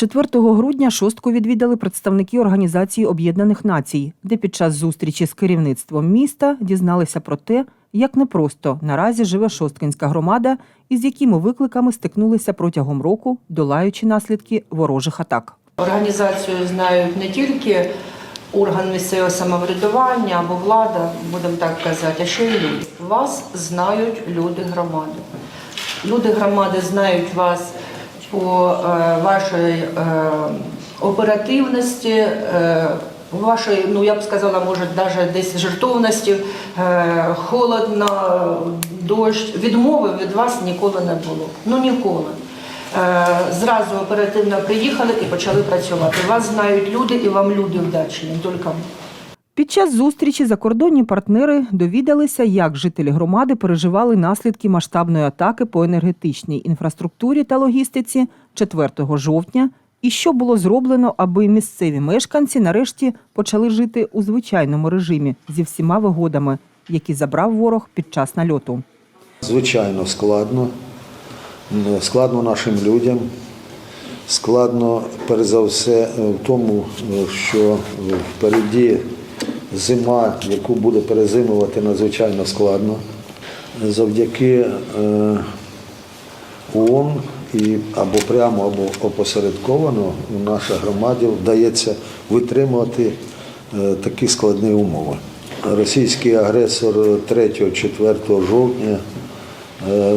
4 грудня шостку відвідали представники Організації Об'єднаних Націй, де під час зустрічі з керівництвом міста дізналися про те, як непросто наразі живе шосткинська громада і з якими викликами стикнулися протягом року, долаючи наслідки ворожих атак. Організацію знають не тільки орган місцевого самоврядування або влада, будемо так казати, а ще й люди. Вас знають люди громади. Люди громади знають вас по е, вашій е, оперативності, е, вашій, ну я б сказала, може, навіть десь жертовності, холодно, дощ. Відмови від вас ніколи не було. Ну ніколи. Зразу оперативно приїхали і почали працювати. Вас знають люди, і вам люди вдячні, не тільки. Під час зустрічі закордонні партнери довідалися, як жителі громади переживали наслідки масштабної атаки по енергетичній інфраструктурі та логістиці 4 жовтня, і що було зроблено, аби місцеві мешканці нарешті почали жити у звичайному режимі зі всіма вигодами, які забрав ворог під час нальоту. Звичайно, складно. Складно нашим людям. Складно, перш за все, е, в тому, е, що е, впереді зима, яку буде перезимувати, надзвичайно складно. Завдяки е, ООН і або прямо, або опосередковано у нашій громаді вдається витримувати е, такі складні умови. Російський агресор 3-4 жовтня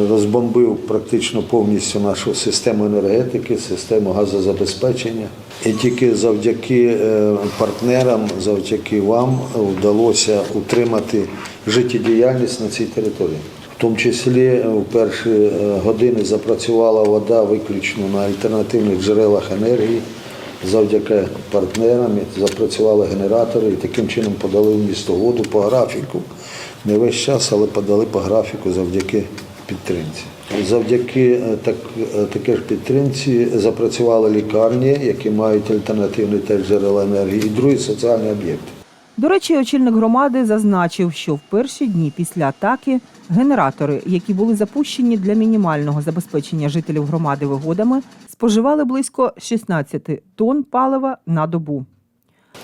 розбомбив практично повністю нашу систему енергетики, систему газозабезпечення. І тільки завдяки е, партнерам, завдяки вам вдалося утримати життєдіяльність на цій території. В тому числі е, в перші е, години запрацювала вода виключно на альтернативних джерелах енергії. Завдяки партнерам запрацювали генератори і таким чином подали в місто воду по графіку. Не весь час, але подали по графіку завдяки підтримці. Завдяки е, так, е, таке ж підтримці запрацювали лікарні, які мають альтернативні теж джерела енергії, і другі соціальні об'єкти. До речі, очільник громади зазначив, що в перші дні після атаки генератори, які були запущені для мінімального забезпечення жителів громади вигодами, споживали близько 16 тонн палива на добу.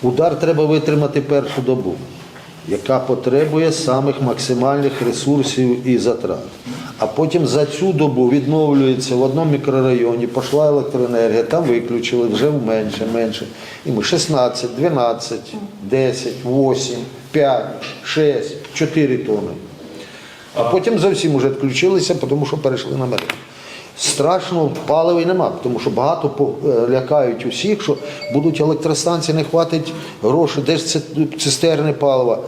Удар треба витримати першу добу, яка потребує самих максимальних ресурсів і затрат. А потім за цю добу відновлюється в одному мікрорайоні, пішла електроенергія, там виключили вже менше, менше. І ми 16, 12, 10, 8, 5, 6, 4 тони. А потім зовсім вже відключилися, тому що перейшли на мережу. Страшно палива й нема, тому що багато е, лякають усіх, що будуть електростанції, не хватить грошей, де ж це цистерни палива.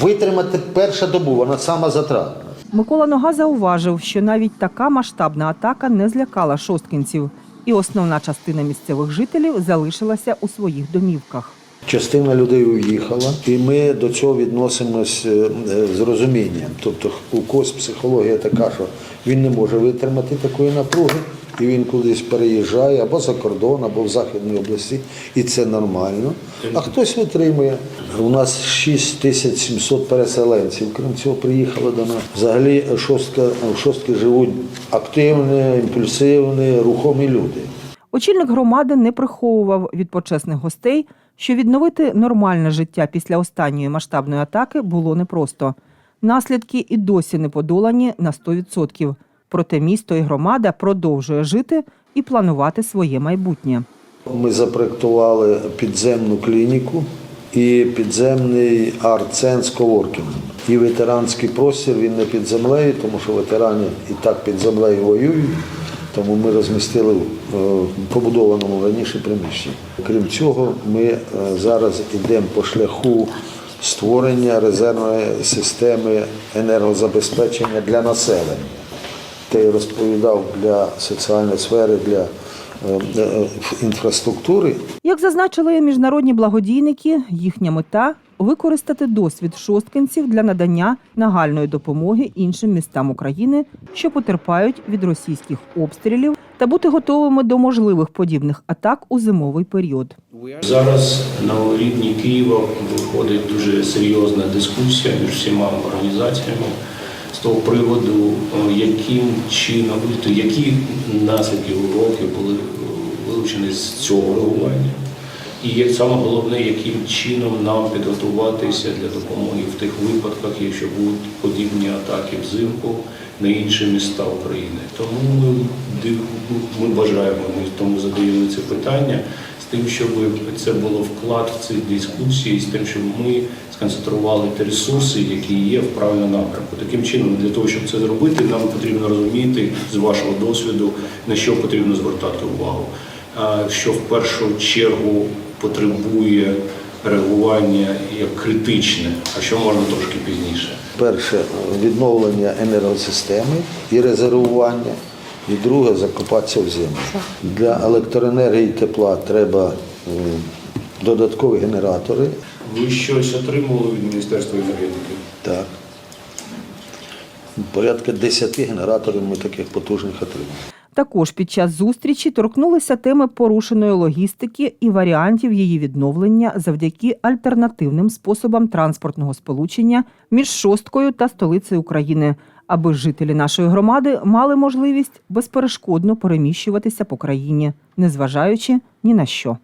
Витримати перша добу, вона сама затратна. Микола Нога зауважив, що навіть така масштабна атака не злякала шосткінців, і основна частина місцевих жителів залишилася у своїх домівках. Частина людей уїхала, і ми до цього відносимось е, е, з розумінням. Тобто у когось психологія така, що він не може витримати такої напруги, і він кудись переїжджає або за кордон, або в Західній області, і це нормально. А хтось витримує. У нас 6700 переселенців, крім цього, приїхало до нас. Взагалі шостка, шостки живуть активні, імпульсивні, рухомі люди. Очільник громади не приховував від почесних гостей, що відновити нормальне життя після останньої масштабної атаки було непросто. Наслідки і досі не подолані на 100%. Проте місто і громада продовжує жити і планувати своє майбутнє. Ми запроектували підземну клініку і підземний арт-центр коворкінгом. І ветеранський простір він не під землею, тому що ветерани і так під землею воюють. Тому ми розмістили в е, побудованому раніше приміщенні. Крім цього, ми е, зараз йдемо по шляху створення резервної системи енергозабезпечення для населення. Те я розповідав для соціальної сфери, для е, е, інфраструктури. Як зазначили міжнародні благодійники, їхня мета використати досвід шосткинців для надання нагальної допомоги іншим містам України, що потерпають від російських обстрілів, та бути готовими до можливих подібних атак у зимовий період. Зараз на рівні Києва виходить дуже серйозна дискусія між всіма організаціями з того приводу, е, яким чином, тобто які наслідки уроки були е, залучені з цього реагування. І як саме головне, яким чином нам підготуватися для допомоги в тих випадках, якщо будуть подібні атаки взимку на інші міста України. Тому ми, ми бажаємо, ми тому задаємо це питання тим, щоб це було вклад в ці дискусії, з тим, щоб ми сконцентрували ті ресурси, які є в правильному напрямку. Таким чином, для того, щоб це зробити, нам потрібно розуміти з вашого досвіду, на що потрібно звертати увагу. Що в першу чергу потребує реагування як критичне, а що можна трошки пізніше. Перше відновлення енергосистеми і резервування, і друге закопатися в землю. Для електроенергії і тепла треба е, додаткові генератори. Ви щось отримували від Міністерства енергетики? Так. Порядка 10 генераторів ми таких потужних отримали. Також під час зустрічі торкнулися теми порушеної логістики і варіантів її відновлення завдяки альтернативним способам транспортного сполучення між шосткою та столицею України, аби жителі нашої громади мали можливість безперешкодно переміщуватися по країні, незважаючи ні на що.